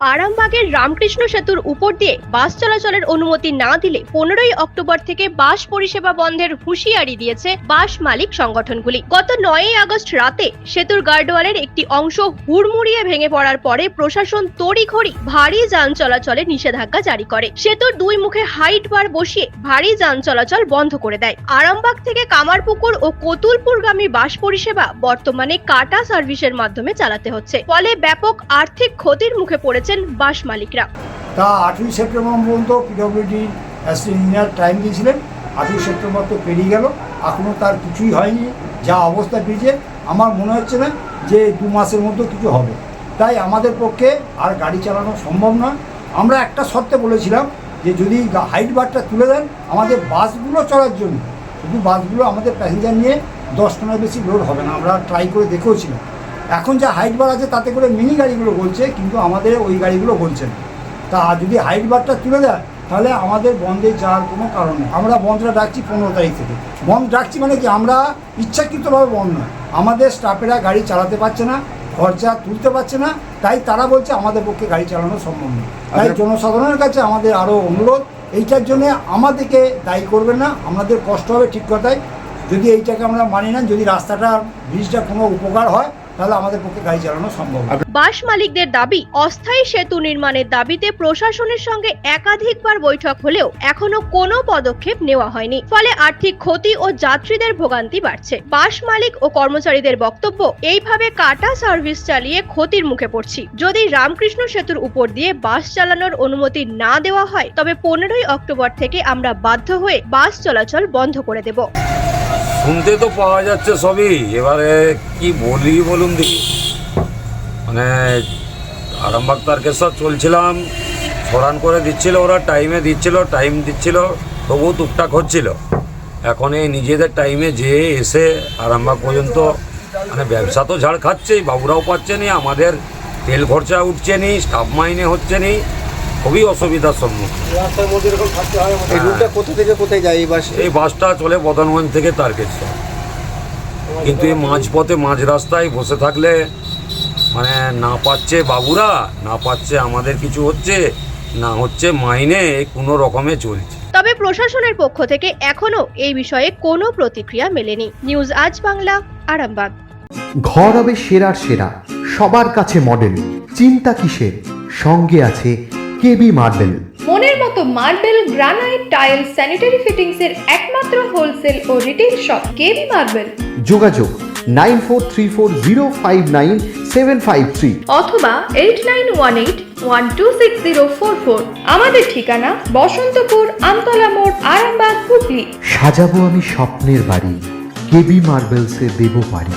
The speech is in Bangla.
আরামবাগের রামকৃষ্ণ সেতুর উপর দিয়ে বাস চলাচলের অনুমতি না দিলে পনেরোই অক্টোবর থেকে বাস পরিষেবা বন্ধের হুঁশিয়ারি দিয়েছে বাস মালিক সংগঠনগুলি। গত নয়ই আগস্ট রাতে সেতুর গার্ডওয়ালের একটি অংশ হুড়মুড়িয়ে ভেঙে পড়ার পরে প্রশাসন তড়িঘড়ি ভারী যান চলাচলে নিষেধাজ্ঞা জারি করে। সেতুর দুই মুখে হাইট বার বসিয়ে ভারী যান চলাচল বন্ধ করে দেয়। আরামবাগ থেকে কামারপুকুর ও কতুলপুরগামী বাস পরিষেবা বর্তমানে কাটা সার্ভিসের মাধ্যমে চালাতে হচ্ছে। ফলে ব্যাপক আর্থিক ক্ষতির মুখে পড়েছেন বাস মালিকরা। তা আঠেরোই সেপ্টেম্বর পর্যন্ত পিডব্লিউডি ইঞ্জিনিয়ার টাইম দিয়েছিলেন। আঠেরোই সেপ্টেম্বর তো পেরিয়ে গেল। এখনও তার কিছুই হয়নি। যা অবস্থা পেয়েছে, আমার মনে হচ্ছে না যে দু মাসের মধ্যে কিছু হবে। তাই আমাদের পক্ষে আর গাড়ি চালানো সম্ভব নয়। আমরা একটা শর্তে বলেছিলাম যে যদি হাইট বারটা তুলে দেন, আমাদের বাসগুলো চলার জন্য। শুধু বাসগুলো আমাদের প্যাসেঞ্জার নিয়ে দশ টনের বেশি লোড হবে না। আমরা ট্রাই করে দেখেওছিলাম। এখন যা হাইট বার আছে তাতে করে মিনি গাড়িগুলো বলছে কিন্তু আমাদের ওই গাড়িগুলো বলছে না। তা যদি হাইট বারটা তুলে দেয় তাহলে আমাদের বন্ধে যাওয়ার কোনো কারণ নেই। আমরা বন্ধটা ডাকছি পনেরো তারিখ থেকে। বন্ধ ডাকছি মানে কি? আমরা ইচ্ছাকৃতভাবে বন্ধ নয়। আমাদের স্টাফেরা গাড়ি চালাতে পারছে না খরচা তুলতে পারছে না তাই তারা বলছে আমাদের পক্ষে গাড়ি চালানো সম্ভব নয়। তাই জনসাধারণের কাছে আমাদের আরও অনুরোধ এইটার জন্য আমাদেরকে দায়ী করবেন না। আমাদের কষ্ট হবে ঠিক কথাই। যদি এইটাকে আমরা মানি না যদি রাস্তাটা ব্রিজটা কোনো উপকার হয় তাহলে আমাদের পক্ষে গাড়ি চালানো সম্ভব বাস মালিকদের দাবি, অস্থায়ী সেতু নির্মাণের দাবিতে প্রশাসনের সঙ্গে একাধিকবার বৈঠক হলেও এখনও কোনো পদক্ষেপ নেওয়া হয়নি। ফলে আর্থিক ক্ষতি ও যাত্রীদের ভোগান্তি বাড়ছে। বাস মালিক ও কর্মচারীদের বক্তব্য, এইভাবে কাটা সার্ভিস চালিয়ে ক্ষতির মুখে পড়ছি। যদি রামকৃষ্ণ সেতুর উপর দিয়ে বাস চালানোর অনুমতি না দেওয়া হয়, তবে পনেরোই অক্টোবর থেকে আমরা বাধ্য হয়ে বাস চলাচল বন্ধ করে দেব। শুনতে তো পাওয়া যাচ্ছে সবই। এবারে কি বলি বলুন দেখি। মানে আরামবাগ তারকেশ্বর চলছিলাম সরান করে দিচ্ছিল ওরা টাইমে দিচ্ছিল টাইম দিচ্ছিল, তবু টুকটাক হচ্ছিল। এখন এই নিজেদের টাইমে যে এসে আরামবাগ পর্যন্ত মানে ব্যবসা তো ঝাড় খাচ্ছেই, বাবুরাও পাচ্ছে নি, আমাদের তেল খরচা উঠছে নি স্টাফ মাইনে হচ্ছে নি। খুবই অসুবিধার সম্মুখীন। এই রুটটা কোথা থেকে কোথায় যায় এই বাস? এই বাসটা চলে বদনগঞ্জ থেকে তারকেশ্বর কিন্তু এই মাঝপথে মাঝ রাস্তায় বসে থাকলে মানে না পাচ্ছে বাবুরা না পাচ্ছে আমাদের কিছু হচ্ছে না হচ্ছে মাইনে কোনো রকমে চলছে। তবে প্রশাসনের পক্ষ থেকে এখনও এই বিষয়ে কোনো প্রতিক্রিয়া মেলেনি। নিউজ আজ বাংলা আরামবাগ। ঘর হবে সেরার সেরা সবার কাছে মডেল চিন্তা কিসের? সঙ্গে আছে কেবি মার্বেল। মনের মতো marble granite tile sanitary fittings এর একমাত্র হোলসেল ও রিটেল শপ কেবি মার্বেল। যোগাযোগ nine four three four zero five nine seven five three. অথবা eight nine one eight one two six zero four four. আমাদের ঠিকানা বসন্তপুর আমতলা মোড় আরামবাগ হুগলি। সাজাবো আমি স্বপ্নের বাড়ি কেবি মার্বেলসে দেবো বাড়ি।